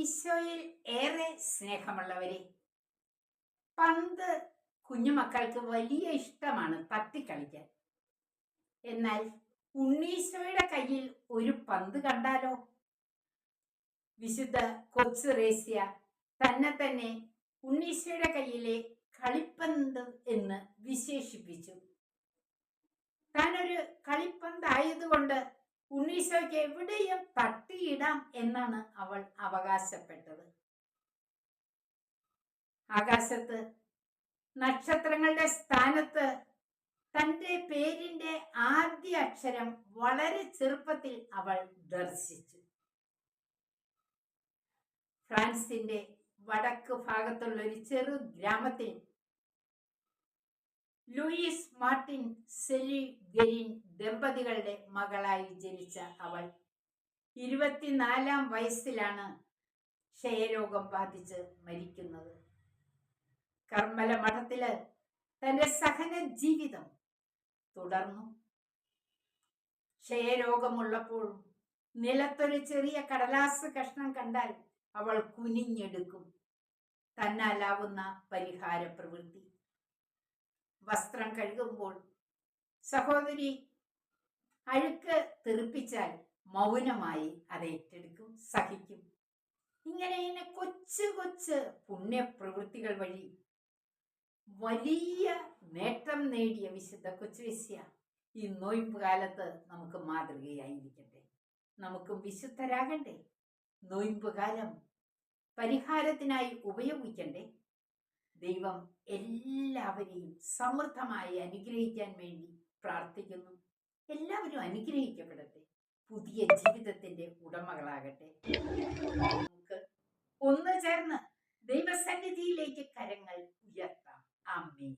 ഈശോയിൽ ഏറെ സ്നേഹമുള്ളവരെ. പന്ത് കുഞ്ഞുമക്കൾക്ക് വലിയ ഇഷ്ടമാണ് തട്ടിക്കളിക്കാൻ. എന്നാൽ ഉണ്ണീശോയുടെ കയ്യിൽ ഒരു പന്ത് കണ്ടാലോ? വിശുദ്ധ കൊച്ചു റേസ്യ തന്നെ തന്നെ ഉണ്ണീശോയുടെ കയ്യിലെ കളിപ്പന്ത് എന്ന് വിശേഷിപ്പിച്ചു. താനൊരു കളിപ്പന്തായതുകൊണ്ട് ഉണ്ണീശോയ്ക്ക് എവിടെയും തട്ടിയിടാം എന്നാണ് അവൾ അവകാശപ്പെട്ടത്. ആകാശത്ത് നക്ഷത്രങ്ങളുടെ സ്ഥാനത്ത് തന്റെ പേരിന്റെ ആദ്യ അക്ഷരം വളരെ ചെറുപ്പത്തിൽ അവൾ ദർശിച്ചു. ഫ്രാൻസിന്റെ വടക്ക് ഭാഗത്തുള്ള ഒരു ചെറു ഗ്രാമത്തിൽ ലൂയിസ് മാർട്ടിൻ സെലി ഗെരിൻ ദമ്പതികളുടെ മകളായി ജനിച്ച അവൾ. ഇരുപത്തിനാലാം വയസ്സിലാണ് ക്ഷയരോഗം ബാധിച്ച് മരിക്കുന്നത്. കർമ്മല മഠത്തിൽ തന്റെ സഹന ജീവിതം തുടർന്നു. ക്ഷയരോഗമുള്ളപ്പോഴും നിലത്തൊരു ചെറിയ കടലാസ് കഷ്ണം കണ്ടാൽ അവൾ കുനിഞ്ഞെടുക്കും. തന്നാലാവുന്ന പരിഹാര പ്രവൃത്തി വസ്ത്രം കഴുകുമ്പോൾ സഹോദരി അഴുക്ക് തെറിപ്പിച്ചാൽ മൗനമായി അത് ഏറ്റെടുക്കും സഹിക്കും. ഇങ്ങനെ ഇങ്ങനെ കൊച്ചു കൊച്ചു പുണ്യപ്രവൃത്തികൾ വഴി വലിയ നേട്ടം നേടിയ വിശുദ്ധ കൊച്ചുവേശ്യ ഈ നോയിമ്പ് കാലത്ത് നമുക്ക് മാതൃകയായിരിക്കട്ടെ. നമുക്കും വിശുദ്ധരാകണ്ടേ നോയിമ്പ് കാലം പരിഹാരത്തിനായി ഉപയോഗിക്കണ്ടേ? ദൈവം എല്ലാവരെയും സമൃദ്ധമായി അനുഗ്രഹിക്കാൻ വേണ്ടി പ്രാർത്ഥിക്കുന്നു. എല്ലാവരും അനുഗ്രഹിക്കപ്പെടട്ടെ. പുതിയ ജീവിതത്തിന്റെ ഉടമകളാകട്ടെ. നമുക്ക് ഒന്ന് ചേർന്ന് ദൈവസന്നിധിയിലേക്ക് കരങ്ങൾ ഉയർത്താം. ആമേൻ.